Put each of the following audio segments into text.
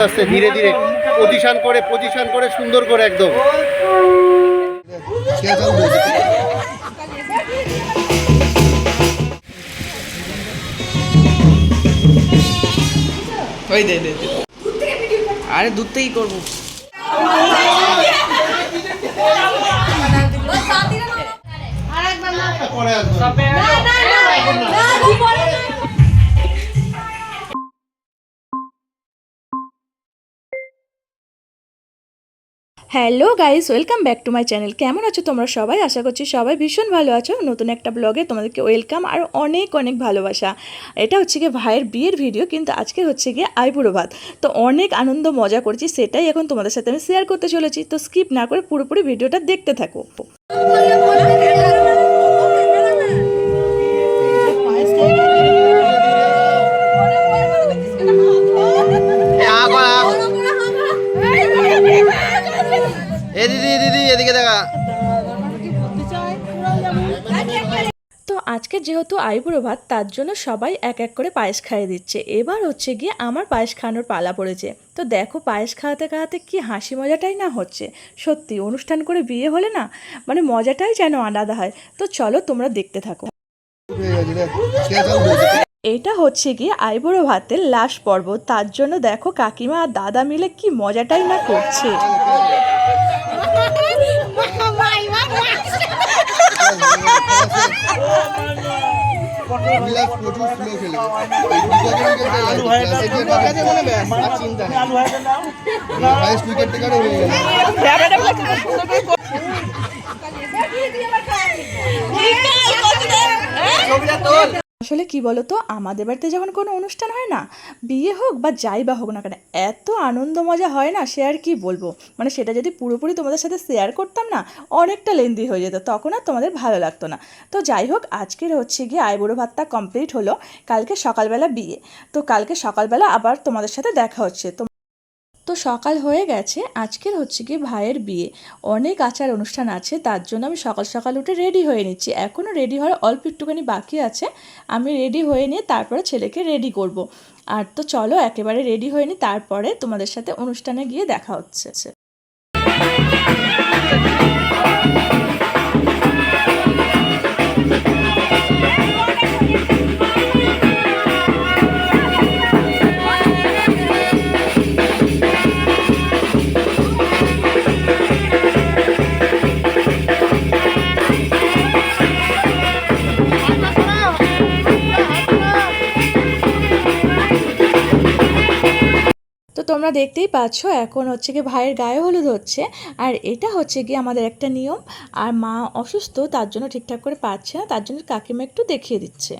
আস্তে ধীরে ধীরে পজিশন করে পজিশন করে সুন্দর করে একদম। ওই দে দে দে। আরে দূর থেকেই করব। Hello guys, welcome back to my channel. কেমন আছো তোমরা সবাই? আশা করছি সবাই ভীষণ ভালো আছো। নতুন একটা ব্লগে তোমাদেরকে ওয়েলকাম আর অনেক অনেক ভালোবাসা। এটা হচ্ছে গিয়ে ভাইয়ের বিয়ের ভিডিও, কিন্তু আজকে হচ্ছে গিয়ে আইবুড়ো ভাত। তো অনেক আনন্দ, মজা করছি, সেটাই এখন তোমাদের সাথে আমি শেয়ার করতে চলেছি। তো স্কিপ না করে পুরোপুরি ভিডিওটা দেখতে থাকো। আজকে যেহেতু আইবুড়ো ভাত, তার জন্য সবাই এক এক করে পায়েস খাইয়ে দিচ্ছে। এবার হচ্ছে গিয়ে আমার পায়েস খাওয়ানোর পালা পড়েছে। তো দেখো পায়েস খাওয়াতে খাওয়াতে কি হাসি মজাটাই না হচ্ছে? সত্যি, অনুষ্ঠান করে বিয়ে হলে না মানে মজাটাই যেন আলাদা হয়। তো চলো তোমরা দেখতে থাকো। এটা হচ্ছে গিয়ে আইবুড়ো ভাতের লাস্ট পর্ব। তার জন্য দেখো কাকিমা আর দাদা মিলে কি মজাটাই না করছে। বিলাস প্রচুর স্লো খেলে আলু চিন্তা হাইস্ট উইকেট টেকারে হয়ে গেল ছবিটা তোল আসলে কি বলো তো আমাদের বাড়িতে যখন কোনো অনুষ্ঠান হয় না, বিয়ে হোক বা যাই বা হোক না কেন, এত আনন্দ মজা হয় না, সে আর কি বলব? মানে সেটা যদি পুরোপুরি তোমাদের সাথে শেয়ার করতাম না, অনেকটা লেন্দি হয়ে যেত, তখন আর তোমাদের ভালো লাগতো না। তো যাই হোক, আজকের হচ্ছে গিয়ে আইবুড়ো ভাতটা কমপ্লিট হলো। কালকে সকালবেলা বিয়ে। তো কালকে সকালবেলা আবার তোমাদের সাথে দেখা হচ্ছে। তো তো সকাল হয়ে গেছে, আজকের হচ্ছে কি ভাইয়ের বিয়ে। অনেক আচার অনুষ্ঠান আছে, তার জন্য আমি সকাল সকাল উঠে রেডি হয়ে নিচ্ছি। এখনও রেডি হওয়ার অল্প একটুখানি বাকি আছে, আমি রেডি হয়ে নিয়ে তারপরে ছেলেকে রেডি করব। আর তো চলো, একেবারে রেডি হয়ে নি তারপরে তোমাদের সাথে অনুষ্ঠানে গিয়ে দেখা হচ্ছে। তোমরা দেখতেই পাচ্ছ, এখন হচ্ছে কি ভাইয়ের গায়ে হলুদ হচ্ছে, আর এটা হচ্ছে কি আমাদের একটা নিয়ম। আর মা অসুস্থ, তার জন্য ঠিকঠাক করে পাচ্ছে না, তার জন্য কাকিমা একটু দেখিয়ে দিচ্ছে।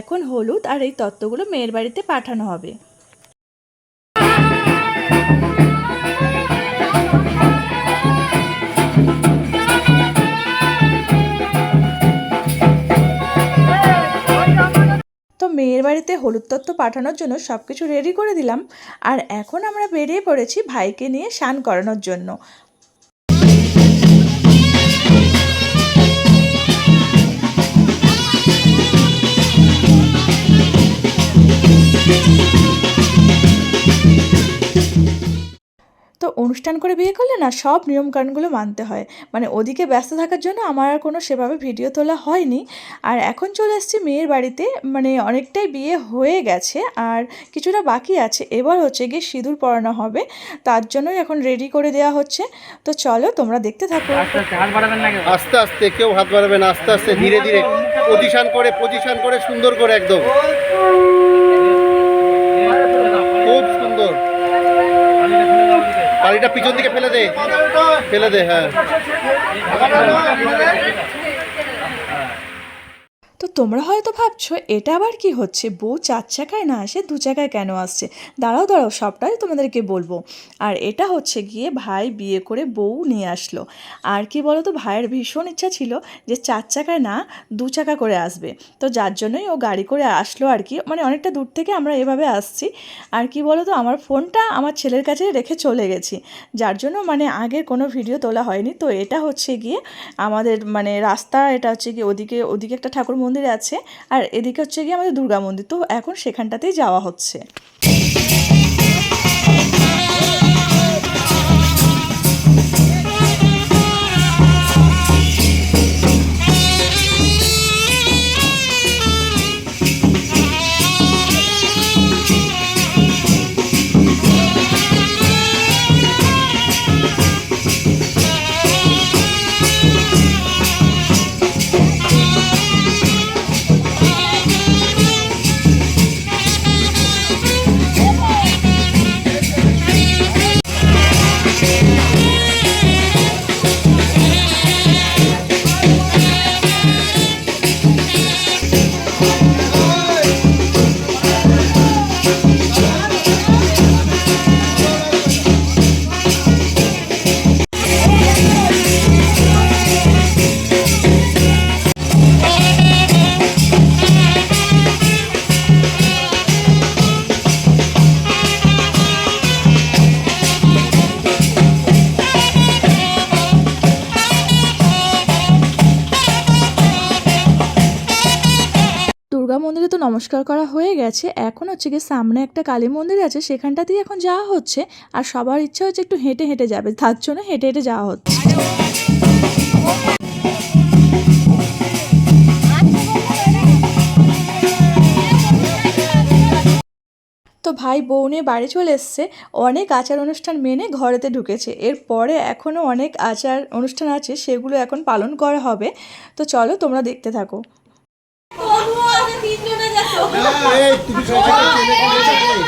এখন হলুদ আর এই তত্ত্বগুলো মেয়ের বাড়িতে পাঠানো হবে। তো মেয়ের বাড়িতে হলুদ তত্ত্ব পাঠানোর জন্য সব কিছু রেডি করে দিলাম। আর এখন আমরা বেরিয়ে পড়েছি ভাইকে নিয়ে স্নান করানোর জন্য। তো অনুষ্ঠান করে বিয়ে করলে না সব নিয়মকানুনগুলো মানতে হয়। মানে ওদিকে ব্যস্ত থাকার জন্য আমার আর কোনো সেভাবে ভিডিও তোলা হয়নি। আর এখন চলে এসেছি মেয়ের বাড়িতে। মানে অনেকটাই বিয়ে হয়ে গেছে আর কিছুটা বাকি আছে। এবার হচ্ছে গিয়ে সিঁদুর পরানো হবে। তার জন্যই এখন রেডি করে দেওয়া হচ্ছে। তো চলো তোমরা দেখতে থাকো। আস্তে আস্তে হাত বাড়াবেন না কেউ? আস্তে আস্তে কেউ হাত বাড়াবে না। আস্তে আস্তে ধীরে ধীরে। পজিশন করে পজিশন করে সুন্দর করে একদম খুব সুন্দর পানিটা পিছন দিকে ফেলে দে। ফেলে দে হ্যাঁ। তো তোমরা হয়তো ভাবছ, এটা আবার কি হচ্ছে? বউ চার চাকায় না আসে দু চাকায় কেন আসছে? দাঁড়াও দাঁড়াও, সবটাই তোমাদেরকে বলব। আর এটা হচ্ছে গিয়ে ভাই বিয়ে করে বউ নিয়ে আসলো। আর কি বলো তো ভাইয়ের ভীষণ ইচ্ছা ছিল যে চার চাকায় না দু চাকা করে আসবে। তো যার জন্যই ও গাড়ি করে আসলো আর কি। মানে অনেকটা দূর থেকে আমরা এভাবে আসছি। আর কি বলো তো আমার ফোনটা আমার ছেলের কাছে রেখে চলে গেছি। যার জন্য মানে আগের কোনো ভিডিও তোলা হয়নি। তো এটা হচ্ছে গিয়ে আমাদের মানে রাস্তা, এটা হচ্ছে গিয়ে ওদিকে ওদিকে একটা ঠাকুর মন্দির আছে। আর এদিকে হচ্ছে গিয়ে আমাদের দুর্গা মন্দির। তো এখন সেখানটাতেই যাওয়া হচ্ছে। নমস্কার করা হয়ে গেছে। এখন হচ্ছে গিয়ে সামনে একটা কালী মন্দির আছে, সেখানটাতেই এখন যাওয়া হচ্ছে। আর সবার ইচ্ছা হচ্ছে একটু হেঁটে হেঁটে যাবে। তার জন্য হেঁটে হেঁটে যাওয়া হচ্ছে। তো ভাই বউ নিয়ে বাড়ি চলে এসছে। অনেক আচার অনুষ্ঠান মেনে ঘরেতে ঢুকেছে। এরপরে এখনও অনেক আচার অনুষ্ঠান আছে, সেগুলো এখন পালন করা হবে। তো চলো তোমরা দেখতে থাকো। এই, তুমি সব জায়গায় চলে গেলে।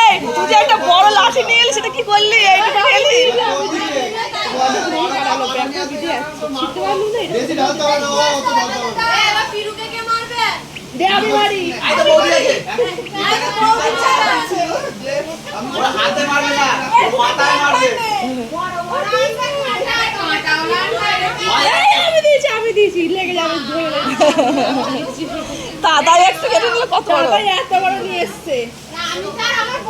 এই তুই যে একটা বড় নিয়ে এলি সেটা কি করলি? হবে না, ও অত ঢালতে দাদা একটু কেটে নিলে কত বড়? হাতি ভেঙে গেলো।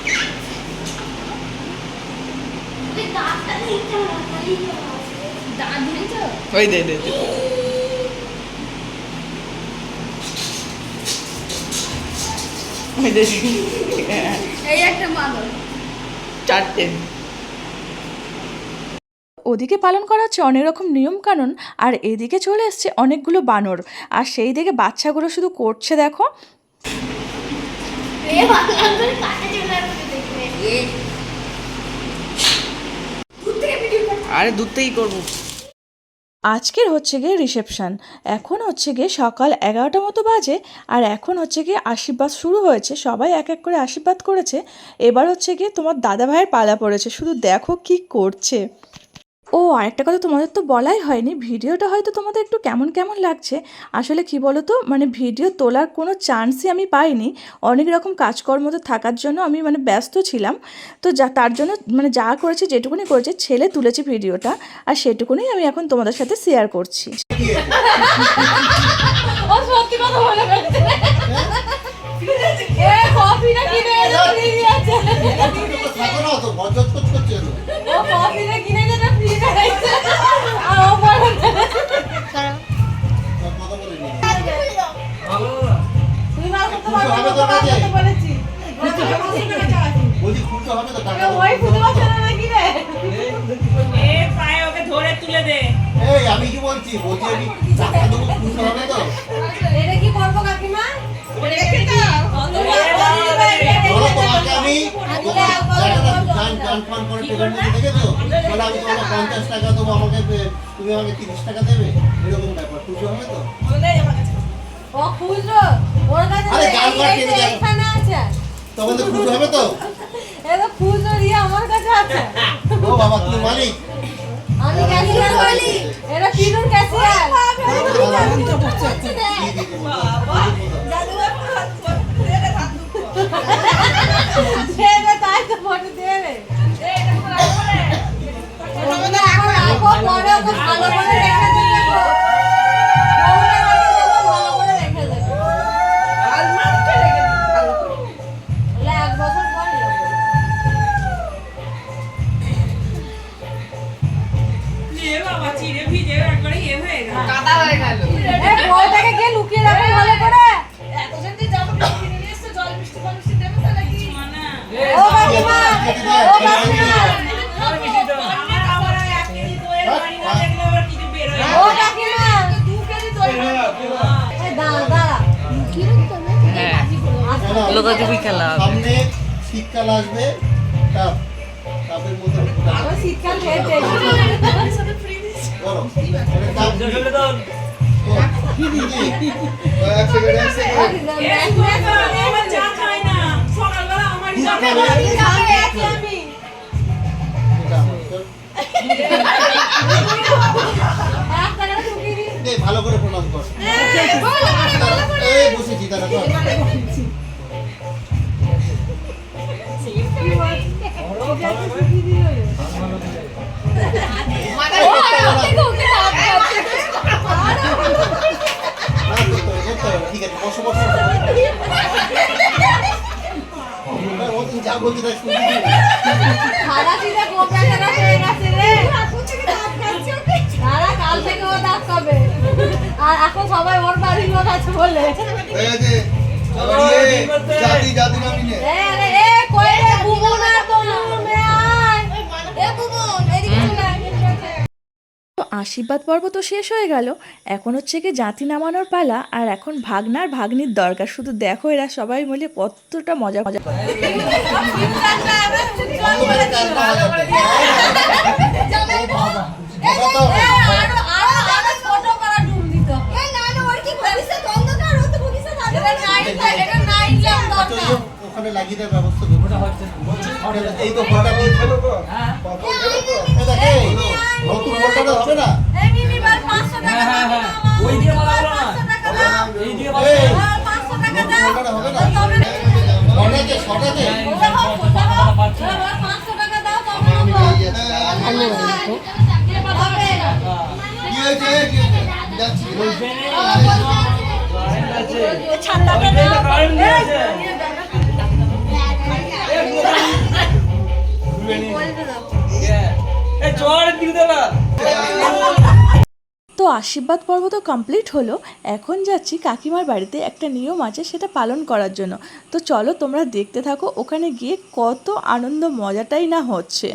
ওই দে দে দে। এই একটা মাদল চারটে। ওদিকে পালন করা হচ্ছে অনেক রকম নিয়ম কানুন আর এদিকে চলে এসছে অনেকগুলো বানর। আর সেই দিকে বাচ্চাগুলো শুধু করছে দেখো এ বাংলার করে কাটা চলে আসছে দেখবে দূর থেকে ভিডিও করতে আরে দূর থেকেই করব। আজকের হচ্ছে গিয়ে রিসেপশন এখন হচ্ছে গিয়ে সকাল এগারোটা মতো বাজে, আর এখন হচ্ছে গিয়ে আশীর্বাদ শুরু হয়েছে। সবাই এক এক করে আশীর্বাদ করেছে। এবার হচ্ছে গিয়ে তোমার দাদা ভাইয়ের পালা পড়েছে। শুধু দেখো কি করছে। ও, আরেকটা কথা তোমাদের তো বলাই হয়নি। ভিডিওটা হয়তো তোমাদের একটু কেমন কেমন লাগছে। আসলে কি বলো তো মানে ভিডিও তোলার কোনো চান্সই আমি পাইনি। অনেক রকম কাজকর্ম তো থাকার জন্য আমি মানে ব্যস্ত ছিলাম। তো যা, তার জন্য মানে যা করেছি, যেটুকুনি করেছে, ছেলে তুলেছে ভিডিওটা। আর সেটুকুনি আমি এখন তোমাদের সাথে শেয়ার করছি। সত্যি কথা আমি কি বলছি? বলছি আমি টাকা দেবো খুশি হবে তো। এটা কি করব কাকিমা? আমি। গান গান করে পেমেন্ট মানে আমি তোমাকে পঞ্চাশ টাকা দেবো আমাকে তুমি আমাকে তিরিশ টাকা দেবে? এরকম ব্যাপার খুশি হবে তো। ও খুঁজলো। ওর কাছে তোমাদের খুশি হবে তো। এটা খুঁজলো রিয়া আমার কাছে আছে। ও বাবা তুমি মালিক। আমি ক্যাশিয়ার বলি এটা পিনুর ক্যাশিয়ার। কি দিদি ছেড়ে তাই তো ফটো দিয়ে রে এখন রাখো পরে ওকে ভালো করে রেখে দিবে ভালো করে প্রণাম কর বসেছি দাঁড়া কর হয়ে কাল থেকে ও ডাক কবে আর এখন সবাই ওর বাড়ির লোক বলে ইয়ে, জাতি জাতি নামি নে এ এ কই বুবু না আশীর্বাদ পর্ব তো শেষ হয়ে গেল। এখন হচ্ছে কি জাতি নামানোর পালা আর এখন ভাগনার ভাগ্নির দরকার। শুধু দেখো এরা সবাই মিলে কতটা মজা মজা ওখানে লাগিয়ে দেওয়ার ব্যবস্থা করব। এই তো নতুন তো হবে না ওই দিয়ে বলা হলো না এই দিয়ে বলা হলো না। হবে না বেরিয়ে যাচ্ছি। কি হয়েছে কি হয়েছে? তো আশীর্বাদ পর্ব তো কমপ্লিট হলো। এখন যাচ্ছি কাকিমার বাড়িতে একটা নিয়ম আছে সেটা পালন করার জন্য। তো চলো তোমরা দেখতে থাকো ওখানে গিয়ে কত আনন্দ মজাটাই না হচ্ছে।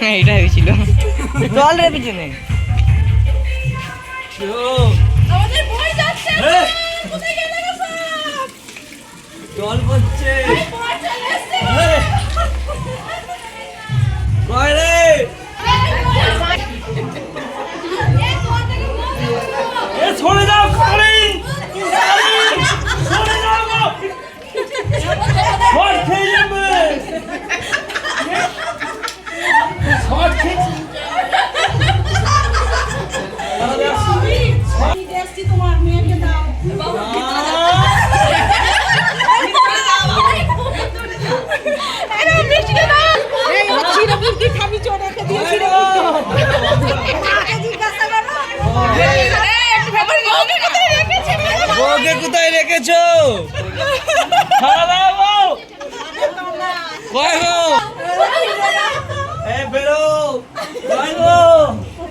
হ্যাঁ এটা হয়েছিল রে পিছনে? জল পড়ছে খাওয়া দাওয়া কয় গো এ বেরো কয় গো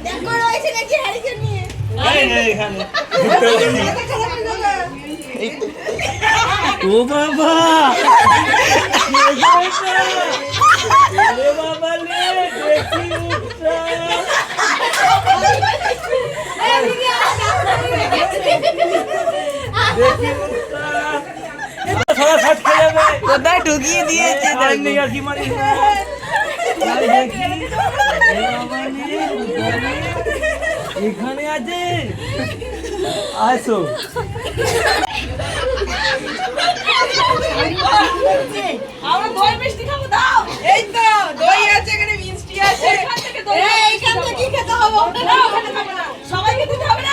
দেখো রয়েছে নাকি হ্যারিকেন নিয়ে। এই রে এখানে ও বাবা রে বাবা রে দেখি উঠটা দেখি উঠটা সারা সাত খেয়ে যাবে কোথায় ঢুকিয়ে দিয়েছে এখানে আছে আসো আমরা দই মিষ্টি খাব দাও এই তো দই আছে এখানে মিষ্টি আছে এখান থেকে দই এইখান থেকে কি খেতে হবে না ওখানে খাব না সবাইকে দিতে হবে না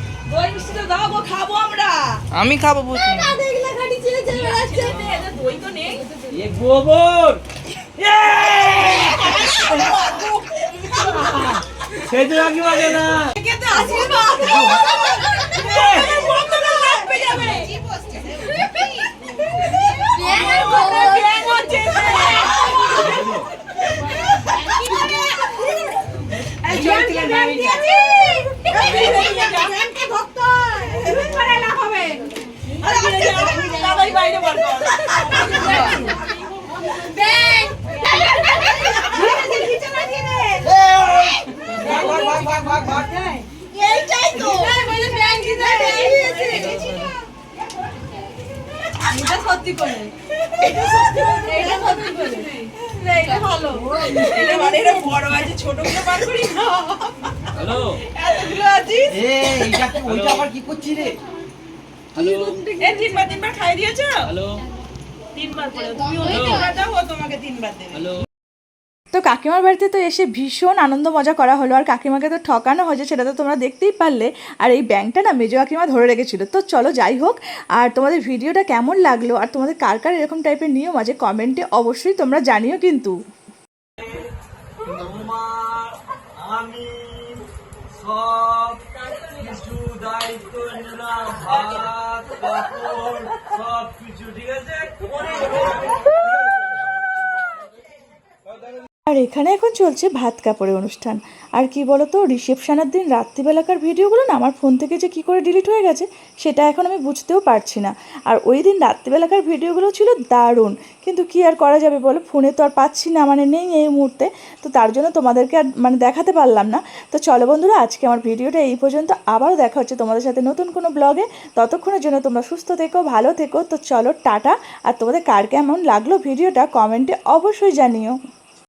দই মিষ্টিটা দাও গো খাব আমরা। আমি খাব বুঝি দেখলে খাটি ছেড়ে ছেড়ে বেড়াচ্ছে। দই তো নেই। এ গোবর! সেই তো আগে না। খেতে আসবে বাবা বন্ধ করে লাগবে যাবে ব্যাঙ হচ্ছে এই জলকে ব্যাঙ দিয়েছি ব্যাঙকে ধরতে হয় করে না হবে আরে দাদাই বাইরে বড় আছে ছোটগুলো বার না হ্যালো এতগুলো আছিস হ্যালো এই তিনবার তিনবার খাই দিয়েছ? হ্যালো তিনবার করে। তুমি তিনবার দাও তোমাকে তিনবার দেবে। হ্যালো তো কাকিমার বাড়িতে তো এসে ভীষণ আনন্দ মজা করা হলো আর কাকিমাকে তো ঠকানো হয়েছে সেটা তো তোমরা দেখতেই পারলে। আর এই ব্যাংকটা না মেজো কাকিমা ধরে রেখেছিল। তো চলো যাই হোক আর তোমাদের ভিডিওটা কেমন লাগল আর তোমাদের কার কার এরকম টাইপের নিয়ম আছে কমেন্টে অবশ্যই তোমরা জানিও কিন্তু। আমি ভাত কাপড় সব কিছু ঠিক আছে? আর এখানে এখন চলছে ভাত কাপড়ের অনুষ্ঠান। আর কি বলতো, রিসেপশনের দিন রাত্রিবেলাকার ভিডিওগুলো না আমার ফোন থেকে যে কি করে ডিলিট হয়ে গেছে, সেটা এখন আমি বুঝতেও পারছি না। আর ওই দিন রাত্রিবেলাকার ভিডিওগুলো ছিল দারুণ। কিন্তু কি আর করা যাবে বলো, ফোনে তো আর পাচ্ছি না মানে নেই এই মুহূর্তে। তো তার জন্য তোমাদেরকে আর মানে দেখাতে পারলাম না। তো চলো বন্ধুরা, আজকে আমার ভিডিওটা এই পর্যন্ত। আবারও দেখা হচ্ছে তোমাদের সাথে নতুন কোনো ব্লগে। ততক্ষণের জন্য তোমরা সুস্থ থেকো, ভালো থেকো। তো চলো টাটা। আর তোমাদের কার কেমন লাগল ভিডিওটা কমেন্টে অবশ্যই জানিও।